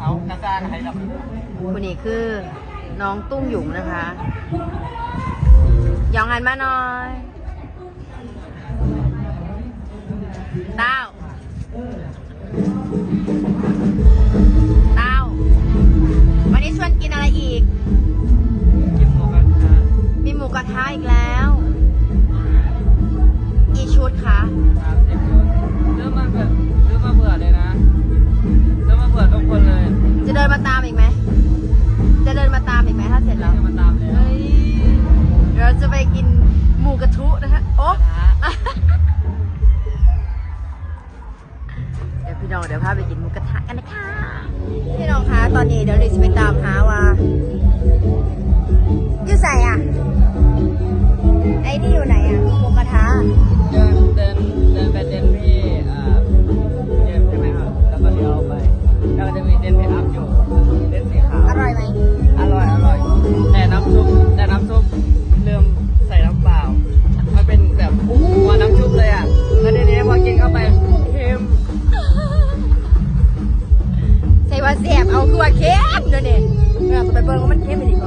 เอากระซ่างให้เราคนนี้คือน้องตุ้มหยุงนะคะยองหันมาหน่อยเต้า พี่น้องเดี๋ยวพาไปกินหมูกระทะกันนะคะ พี่น้องคะตอนนี้เดี๋ยวดิจะไปตามหาว่า คือว่าเค็มเดี๋ยวนี้เราจะไปเบิ่งว่ามันเค็มไปดีก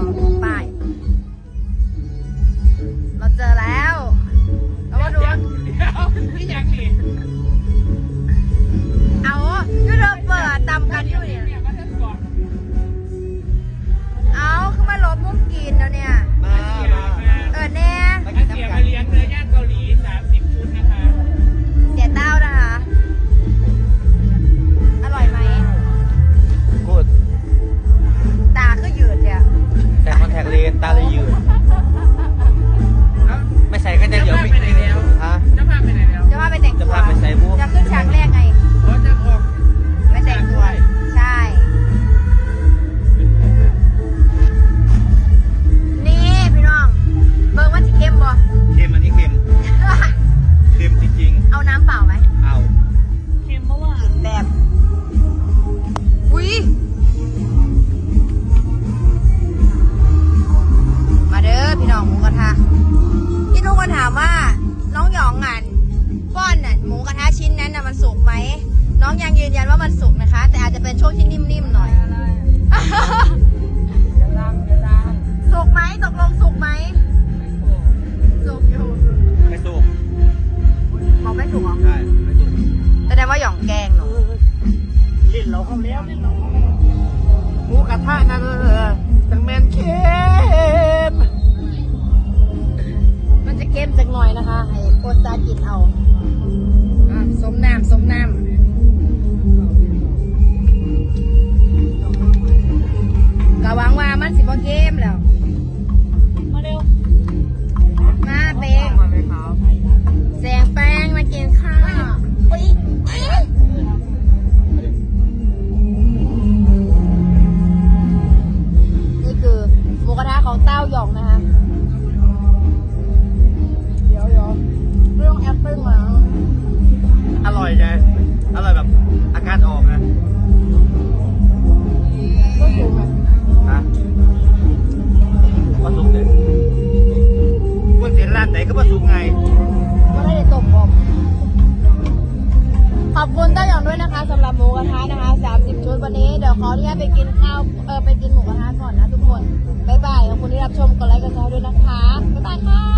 นนั้นน่ะมันสุกไหม น้องยังยืนยันว่ามันสุกนะคะ แต่อาจจะเป็นช่วงที่นิ่มๆหน่อยจะล้างจะล้างสุกไหมตกลงสุกไหมสุกอยู่ไม่สุกบอกไม่ถูกเหรอใช่ไม่สุกแสดงว่าหยองแกงหนูลิ้นเราเข้าแล้วลิ้นเราหมูกระทะนั่นเออจังแมนเค็มมันจะเข้มจังหน่อยนะคะ ให้โคซากินเอา มน้ำสมน้ำ ว่าสุกไงก็ได้ตกผมขอบคุณเต้าหยองด้วยนะคะสำหรับหมูกระทะนะคะ 30 ชุดวันนี้เดี๋ยวขออนุญาตไปกินข้าวเออไปกินหมูกระทะก่อนนะทุกคนบ๊ายบายขอบคุณที่รับชมกดไลค์กดแชร์ด้วยนะคะบ๊ายบายค่ะ